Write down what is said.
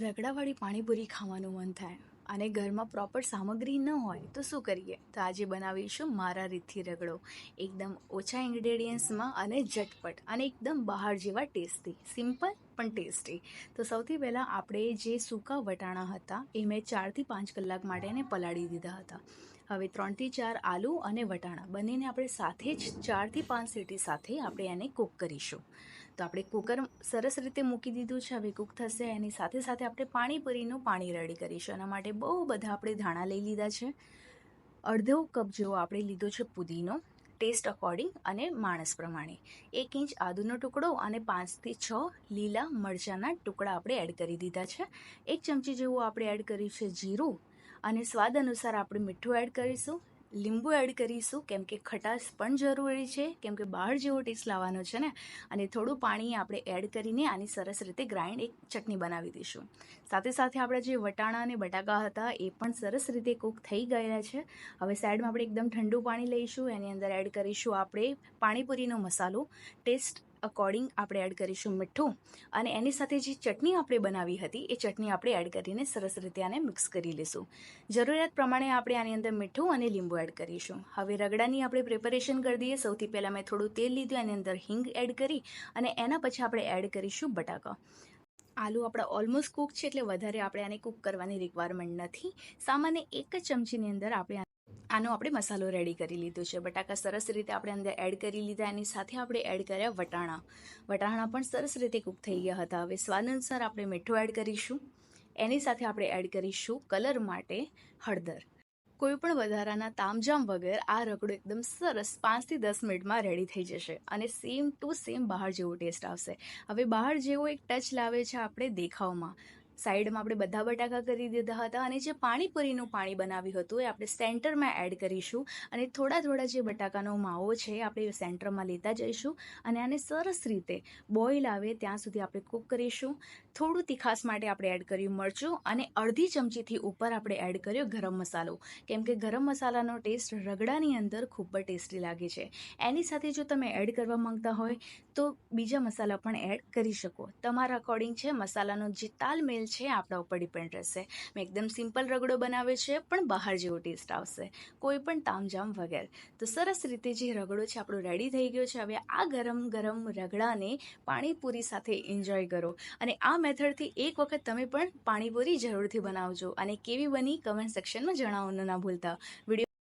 રગડાવાળી પાણીપુરી ખાવાનું મન થાય અને ઘરમાં પ્રોપર સામગ્રી ન હોય તો શું કરીએ? તો આજે બનાવીશું મારા રીતથી રગડો. એકદમ ઓછા ઇન્ગ્રેડિયન્ટ્સમાં અને ઝટપટ અને એકદમ બહાર જેવા ટેસ્ટી સિમ્પલ પણ ટેસ્ટી તો સૌથી પહેલાં આપણે જે સૂકા વટાણા હતા એ મેં ચારથી પાંચ કલાક માટે એને પલાળી દીધા હતા. હવે ત્રણથી ચાર આલુ અને વટાણા બંનેને આપણે સાથે જ ચારથી પાંચ સીટી સાથે આપણે એને કૂક કરીશું. તો આપણે કુકર સરસ રીતે મૂકી દીધું છે. હવે કૂક થશે. એની સાથે સાથે આપણે પાણીપુરીનું પાણી રેડી કરીશું. એના માટે બહુ બધા આપણે ધાણા લઈ લીધા છે. અડધો કપ જેવો આપણે લીધો છે પુદીનો, ટેસ્ટ અકોર્ડિંગ અને માણસ પ્રમાણે. એક ઇંચ આદુનો ટુકડો અને પાંચથી છ લીલા મરચાંના ટુકડા આપણે એડ કરી દીધા છે. એક ચમચી જેવું આપણે એડ કર્યું છે જીરું અને સ્વાદ અનુસાર આપણે મીઠું એડ કરીશું, લીંબુ એડ કરીશું, કેમ કે ખટાશ પણ જરૂરી છે, કેમ કે બહાર જેવો ટેસ્ટ લાવવાનો છે ને? અને થોડું પાણી આપણે એડ કરીને આની સરસ રીતે ગ્રાઇન્ડ એક ચટણી બનાવી દઈશું. સાથે સાથે આપણા જે વટાણા અને બટાકા હતા, એ પણ સરસ રીતે કૂક થઈ ગયા છે. હવે સાઈડમાં આપણે એકદમ ઠંડુ પાણી લઈશું, એની અંદર એડ કરીશું આપણે પાણીપુરીનો મસાલો. ટેસ્ટ અકોર્ડિંગ આપણે એડ કરીશું મીઠું. અને એની સાથે જે ચટણી આપણે બનાવી હતી, એ ચટણી આપણે એડ કરીને સરસ રીતે આને મિક્સ કરી લઈશું જરૂરિયાત પ્રમાણે આપણે આની અંદર મીઠું અને લીંબુ એડ કરીશું. હવે રગડાની આપણે પ્રિપરેશન કરી દઈએ. સૌથી પહેલાં મેં થોડું તેલ લીધું, એની અંદર હિંગ એડ કરી અને એના પછી આપણે એડ કરીશું બટાકા. આલુ આપણા ઓલમોસ્ટ કૂક છે, એટલે વધારે આપણે આને કૂક કરવાની રિક્વાયરમેન્ટ નથી. સામાન્ય એક જ ચમચીની અંદર આપણે આનો આપણે મસાલો રેડી કરી લીધો છે. બટાકા સરસ રીતે આપણે અંદર એડ કરી લીધા, એની સાથે આપણે એડ કર્યા વટાણા. વટાણા પણ સરસ રીતે કૂક થઈ ગયા હતા. હવે સ્વાદ અનુસાર આપણે મીઠું એડ કરીશું. એની સાથે આપણે એડ કરીશું કલર માટે હળદર. કોઈ પણ વધારાના તામજામ વગર આ રગડો એકદમ સરસ પાંચથી દસ મિનિટમાં રેડી થઈ જશે અને સેમ ટુ સેમ બહાર જેવો ટેસ્ટ આવશે. હવે બહાર જેવો એક ટચ લાવે છે આપણે દેખાવમાં. સાઈડમાં આપણે બધા બટાકા કરી દીધા હતા અને જે પાણીપુરીનું પાણી બનાવ્યું હતું એ આપણે સેન્ટરમાં એડ કરીશું અને થોડા થોડા જે બટાકાનો માવો છે આપણે સેન્ટરમાં લેતા જઈશું અને આને સરસ રીતે બોઇલ આવે ત્યાં સુધી આપણે કૂક કરીશું. થોડું તીખાસ માટે આપણે એડ કર્યું મરચું અને અડધી ચમચીથી ઉપર આપણે એડ કર્યો ગરમ મસાલો. કેમ કે ગરમ મસાલાનો ટેસ્ટ રગડાની અંદર ખૂબ જ ટેસ્ટી લાગે છે. એની સાથે જો તમે એડ કરવા માંગતા હોય તો બીજા મસાલા પણ એડ કરી શકો. તમારા અકોર્ડિંગ છે મસાલાનો જે તાલમેલ છે, આપણા ઉપર ડિપેન્ડ રહેશે. મેં એકદમ સિમ્પલ રગડો બનાવ્યો છે, પણ બહાર જેવો ટેસ્ટ આવશે. કોઈ પણ તામજામ વગેરે. તો સરસ રીતે જે રગડો છે, આપણો રેડી થઈ ગયો છે, હવે આ ગરમ ગરમ રગડાને પાણીપુરી સાથે એન્જોય કરો. અને આ મેથડથી એક વખત તમે પણ પાણીપુરી જરૂરથી બનાવજો. અને કેવી બની કમેન્ટ સેક્શનમાં જણાવવાનું ના ભૂલતા. વીડિયો